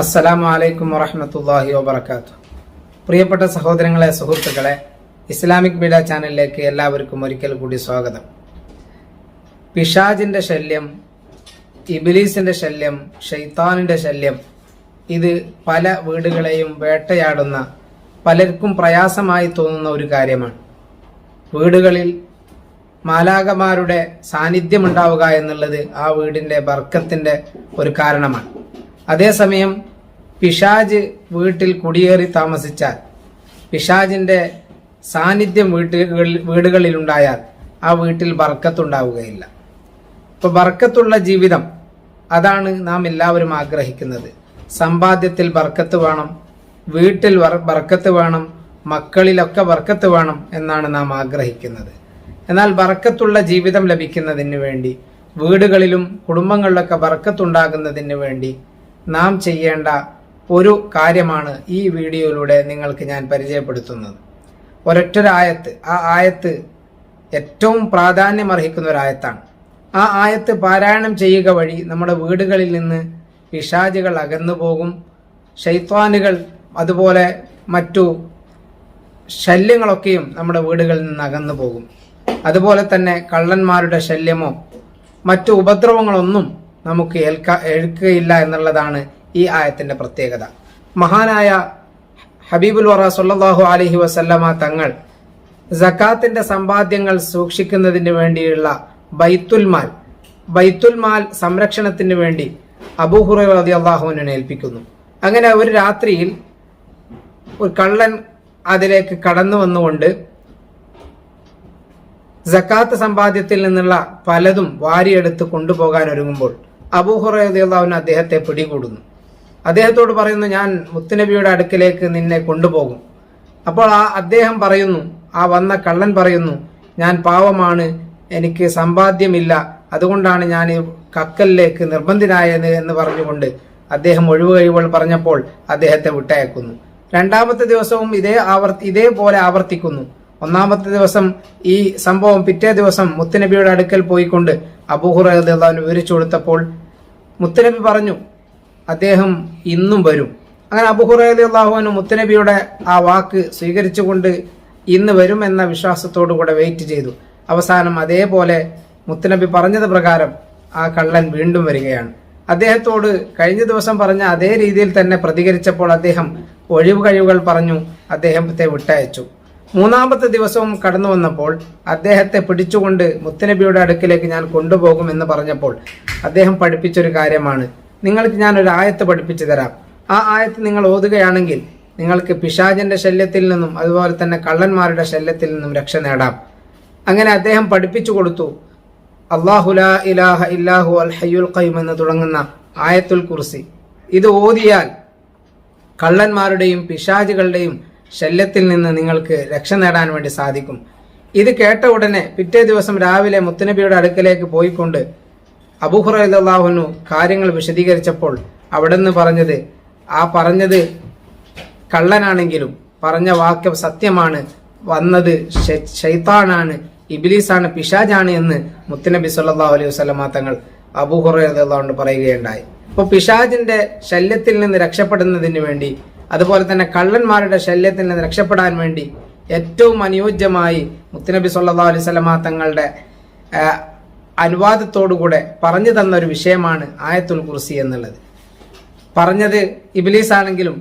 അസ്സലാമു അലൈക്കും വറഹമത്തല്ലാഹി വബർക്കാത്തു പ്രിയപ്പെട്ട സഹോദരങ്ങളെ സുഹൃത്തുക്കളെ ഇസ്ലാമിക് മീഡിയ ചാനലിലേക്ക് എല്ലാവർക്കും ഒരിക്കൽ കൂടി സ്വാഗതം. പിഷാജിന്റെ ശല്യം ഇബിലീസിന്റെ ശല്യം ഷെയ്ത്താനിന്റെ ശല്യം ഇത് പല വീടുകളെയും വേട്ടയാടുന്ന പലർക്കും പ്രയാസമായി തോന്നുന്ന ഒരു കാര്യമാണ്. വീടുകളിൽ മാലാകമാരുടെ സാന്നിധ്യമുണ്ടാവുക എന്നുള്ളത് ആ വീടിന്റെ ബർക്കത്തിന്റെ ഒരു കാരണമാണ്. അതേസമയം പിശാജ് വീട്ടിൽ കുടിയേറി താമസിച്ചാൽ പിശാജിന്റെ സാന്നിധ്യം വീട്ടുകളിൽ വീടുകളിൽ ഉണ്ടായാൽ ആ വീട്ടിൽ ബർക്കത്തുണ്ടാവുകയില്ല. ഇപ്പൊ ബർക്കത്തുള്ള ജീവിതം അതാണ് നാം എല്ലാവരും ആഗ്രഹിക്കുന്നത്. സമ്പാദ്യത്തിൽ ബർക്കത്ത് വേണം വീട്ടിൽ ബർക്കത്ത് വേണം മക്കളിലൊക്കെ ബർക്കത്ത് വേണം എന്നാണ് നാം ആഗ്രഹിക്കുന്നത്. എന്നാൽ ബർക്കത്തുള്ള ജീവിതം ലഭിക്കുന്നതിന് വേണ്ടി വീടുകളിലും കുടുംബങ്ങളിലൊക്കെ ബർക്കത്തുണ്ടാകുന്നതിന് വേണ്ടി നാം ചെയ്യേണ്ട ഒരു കാര്യമാണ് ഈ വീഡിയോയിലൂടെ നിങ്ങൾക്ക് ഞാൻ പരിചയപ്പെടുത്തുന്നത്. ഒരൊറ്റൊരായത്ത് ആ ആയത്ത് ഏറ്റവും പ്രാധാന്യം അർഹിക്കുന്ന ആയത്താണ് ആ ആയത്ത് പാരായണം ചെയ്യുക വഴി നമ്മുടെ വീടുകളിൽ നിന്ന് പിശാചുകൾ അകന്നു പോകും. ഷൈത്വാനുകൾ അതുപോലെ മറ്റു ശല്യങ്ങളൊക്കെയും നമ്മുടെ വീടുകളിൽ നിന്ന് അകന്നു പോകും. അതുപോലെ തന്നെ കള്ളന്മാരുടെ ശല്യമോ മറ്റു ഉപദ്രവങ്ങളൊന്നും നമുക്ക് ഏൽക്ക ഏൽക്കുകയില്ല എന്നുള്ളതാണ് ഈ ആയത്തിന്റെ പ്രത്യേകത. മഹാനായ ഹബീബുൽ വറ സല്ലല്ലാഹു അലഹി വസല്ലമ തങ്ങൾ സക്കാത്തിന്റെ സമ്പാദ്യങ്ങൾ സൂക്ഷിക്കുന്നതിന് വേണ്ടിയുള്ള ബൈത്തുൽമാൽ ബൈത്തുൽമാൽ ബൈത്തുൽ മാൽ സംരക്ഷണത്തിന് വേണ്ടി അബൂഹുറ റതി അള്ളാഹുവിനെ ഏൽപ്പിക്കുന്നു. അങ്ങനെ ഒരു രാത്രിയിൽ ഒരു കള്ളൻ അതിലേക്ക് കടന്നു വന്നുകൊണ്ട് ജക്കാത്ത് സമ്പാദ്യത്തിൽ നിന്നുള്ള പലതും വാരിയെടുത്ത് കൊണ്ടുപോകാൻ ഒരുങ്ങുമ്പോൾ അബൂഹുറയുദ്ദാവിന് അദ്ദേഹത്തെ പിടികൂടുന്നു. അദ്ദേഹത്തോട് പറയുന്നു ഞാൻ മുത്തുനബിയുടെ അടുക്കിലേക്ക് നിന്നെ കൊണ്ടുപോകും. അപ്പോൾ ആ അദ്ദേഹം പറയുന്നു ആ വന്ന കള്ളൻ പറയുന്നു ഞാൻ പാവമാണ് എനിക്ക് സമ്പാദ്യമില്ല അതുകൊണ്ടാണ് ഞാൻ കക്കലിലേക്ക് നിർബന്ധിതനായത് എന്ന് പറഞ്ഞുകൊണ്ട് അദ്ദേഹം ഒഴിവ് പറഞ്ഞപ്പോൾ അദ്ദേഹത്തെ വിട്ടയക്കുന്നു. രണ്ടാമത്തെ ദിവസവും ഇതേ ആവർത്തി ഇതേപോലെ ആവർത്തിക്കുന്നു. ഒന്നാമത്തെ ദിവസം ഈ സംഭവം പിറ്റേ ദിവസം മുത്തുനബിയുടെ അടുക്കൽ പോയിക്കൊണ്ട് അബൂഹുറഹുദ്ദാൻ വിവരിച്ചു കൊടുത്തപ്പോൾ മുത്തുനബി പറഞ്ഞു അദ്ദേഹം ഇന്നും വരും. അങ്ങനെ അബുഹുറൈലി അള്ളാഹുവിന് മുത്തനബിയുടെ ആ വാക്ക് സ്വീകരിച്ചുകൊണ്ട് ഇന്ന് വരും എന്ന വിശ്വാസത്തോടു കൂടെ വെയിറ്റ് ചെയ്തു. അവസാനം അതേപോലെ മുത്തനബി പറഞ്ഞത് പ്രകാരം ആ കള്ളൻ വീണ്ടും വരികയാണ്. അദ്ദേഹത്തോട് കഴിഞ്ഞ ദിവസം പറഞ്ഞ അതേ രീതിയിൽ തന്നെ പ്രതികരിച്ചപ്പോൾ അദ്ദേഹം ഒഴിവ് കഴിവുകൾ പറഞ്ഞു അദ്ദേഹത്തെ വിട്ടയച്ചു. മൂന്നാമത്തെ ദിവസവും കടന്നു വന്നപ്പോൾ അദ്ദേഹത്തെ പിടിച്ചുകൊണ്ട് മുത്തനബിയുടെ അടുക്കിലേക്ക് ഞാൻ കൊണ്ടുപോകും എന്ന് പറഞ്ഞപ്പോൾ അദ്ദേഹം പഠിപ്പിച്ചൊരു കാര്യമാണ്. നിങ്ങൾക്ക് ഞാൻ ഒരു ആയത്ത് പഠിപ്പിച്ചു തരാം. ആ ആയത്ത് നിങ്ങൾ ഓതുകയാണെങ്കിൽ നിങ്ങൾക്ക് പിശാചന്റെ ശല്യത്തിൽ നിന്നും അതുപോലെ തന്നെ കള്ളന്മാരുടെ ശല്യത്തിൽ നിന്നും രക്ഷ നേടാം. അങ്ങനെ അദ്ദേഹം പഠിപ്പിച്ചു കൊടുത്തു. അള്ളാഹുലാ ഇലാഹ ഇല്ലാഹു അൽ ഹയ്യുൽ ഖയ്യൂം എന്ന് തുടങ്ങുന്ന ആയത്തുൽ കുർസി. ഇത് ഓതിയാൽ കള്ളന്മാരുടെയും പിശാചുകളുടെയും ശല്യത്തിൽ നിന്ന് നിങ്ങൾക്ക് രക്ഷ നേടാൻ വേണ്ടി സാധിക്കും. ഇത് കേട്ട ഉടനെ പിറ്റേ ദിവസം രാവിലെ മുത്തനബിയുടെ അടുക്കലേക്ക് പോയിക്കൊണ്ട് അബുഹുറു കാര്യങ്ങൾ വിശദീകരിച്ചപ്പോൾ അവിടെ നിന്ന് പറഞ്ഞത് ആ പറഞ്ഞത് കള്ളനാണെങ്കിലും പറഞ്ഞ വാക്യം സത്യമാണ്. വന്നത് ഷെയ്ത്താനാണ് ഇബിലീസാണ് പിശാജാണ് എന്ന് മുത്തനബി സല്ലാ അലൈഹി വസല്ലമ തങ്ങൾ അബുഹുറ പറയുകയുണ്ടായി. അപ്പോൾ പിശാജിന്റെ ശല്യത്തിൽ നിന്ന് രക്ഷപ്പെടുന്നതിന് വേണ്ടി അതുപോലെ തന്നെ കള്ളന്മാരുടെ ശല്യത്തിൽ നിന്ന് രക്ഷപ്പെടാൻ വേണ്ടി ഏറ്റവും അനുയോജ്യമായി മുത്തുനബി സല്ലാ അലൈഹി വസല്ലമ തങ്ങളുടെ അനുവാദത്തോടുകൂടെ പറഞ്ഞു തന്ന ഒരു വിഷയമാണ് ആയത്തുൽ കുർസി എന്നുള്ളത്. പറഞ്ഞത് ഇബിലീസ് ആണെങ്കിലും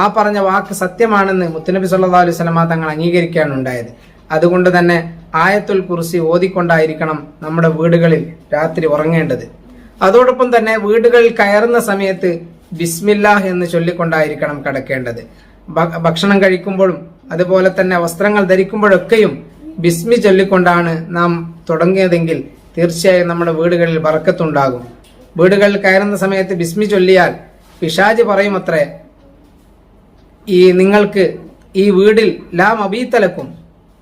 ആ പറഞ്ഞ വാക്ക് സത്യമാണെന്ന് മുത്തുനബി സല്ലാ അലൈഹി വസല്ലമ തങ്ങൾ അംഗീകരിക്കുകയാണ് ഉണ്ടായത്. അതുകൊണ്ട് തന്നെ ആയത്തുൽ കുർസി ഓതിക്കൊണ്ടായിരിക്കണം നമ്മുടെ വീടുകളിൽ രാത്രി ഉറങ്ങേണ്ടത്. അതോടൊപ്പം തന്നെ വീടുകളിൽ കയറുന്ന സമയത്ത് ബിസ്മില്ലാഹ് എന്ന് ചൊല്ലിക്കൊണ്ടായിരിക്കണം കടക്കേണ്ടത്. ഭക്ഷണം കഴിക്കുമ്പോഴും അതുപോലെ തന്നെ വസ്ത്രങ്ങൾ ധരിക്കുമ്പോഴൊക്കെയും ബിസ്മി ചൊല്ലിക്കൊണ്ടാണ് നാം തുടങ്ങിയതെങ്കിൽ തീർച്ചയായും നമ്മുടെ വീടുകളിൽ വറക്കത്തുണ്ടാകും. വീടുകളിൽ കയറുന്ന സമയത്ത് ബിസ്മി ചൊല്ലിയാൽ പിശാജ് പറയുമത്രേ ഈ നിങ്ങൾക്ക് ഈ വീടിൽ ലാം അബീത്തലക്കും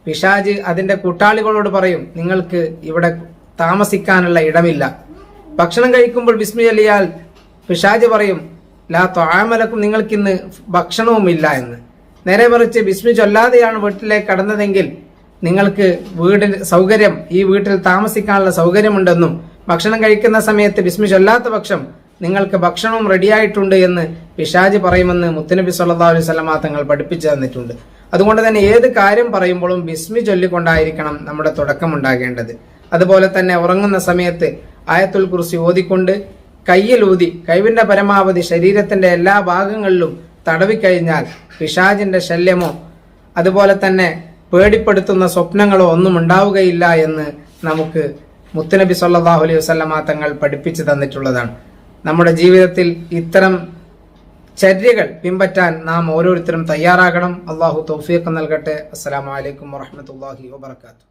പിശാജ് അതിന്റെ കൂട്ടാളികളോട് പറയും നിങ്ങൾക്ക് ഇവിടെ താമസിക്കാനുള്ള ഇടമില്ല. ഭക്ഷണം കഴിക്കുമ്പോൾ ബിസ്മി ചൊല്ലിയാൽ പിശാജ് പറയും ലാ തൊഴാമലക്കും നിങ്ങൾക്കിന്ന് ഭക്ഷണവുമില്ല എന്ന്. നേരെ മറിച്ച് ബിസ്മി ചൊല്ലാതെയാണ് വീട്ടിലേക്ക് കടന്നതെങ്കിൽ നിങ്ങൾക്ക് വീടിന് സൗകര്യം ഈ വീട്ടിൽ താമസിക്കാനുള്ള സൗകര്യമുണ്ടെന്നും ഭക്ഷണം കഴിക്കുന്ന സമയത്ത് ബിസ്മി ചൊല്ലാത്ത പക്ഷം നിങ്ങൾക്ക് ഭക്ഷണവും റെഡിയായിട്ടുണ്ട് എന്ന് പിഷാജ് പറയുമെന്ന് മുത്തനബി സല്ലാ അലൈഹി തങ്ങൾ പഠിപ്പിച്ചു തന്നിട്ടുണ്ട്. അതുകൊണ്ട് തന്നെ ഏത് കാര്യം പറയുമ്പോഴും ബിസ്മി ചൊല്ലിക്കൊണ്ടായിരിക്കണം നമ്മുടെ തുടക്കം ഉണ്ടാകേണ്ടത് അതുപോലെ തന്നെ ഉറങ്ങുന്ന സമയത്ത് ആയത്തുൽ കുറിച്ച് ഓതിക്കൊണ്ട് കയ്യിലൂതി കഴിവിന്റെ പരമാവധി ശരീരത്തിന്റെ എല്ലാ ഭാഗങ്ങളിലും തടവിക്കഴിഞ്ഞാൽ പിശാജിന്റെ ശല്യമോ അതുപോലെ തന്നെ പേടിപ്പെടുത്തുന്ന സ്വപ്നങ്ങളോ ഒന്നും ഉണ്ടാവുകയില്ല എന്ന് നമുക്ക് മുത്തുനബി സല്ലാഹു അലൈഹി വസ്ലമ തങ്ങൾ പഠിപ്പിച്ചു തന്നിട്ടുള്ളതാണ്. നമ്മുടെ ജീവിതത്തിൽ ഇത്തരം ചര്യകൾ പിൻപറ്റാൻ നാം ഓരോരുത്തരും തയ്യാറാകണം. അള്ളാഹു തൗഫീഖ് നൽകട്ടെ. അസ്സലാമു അലൈക്കും വറഹ്മത്തുള്ളാഹി വബർക്കാത്തു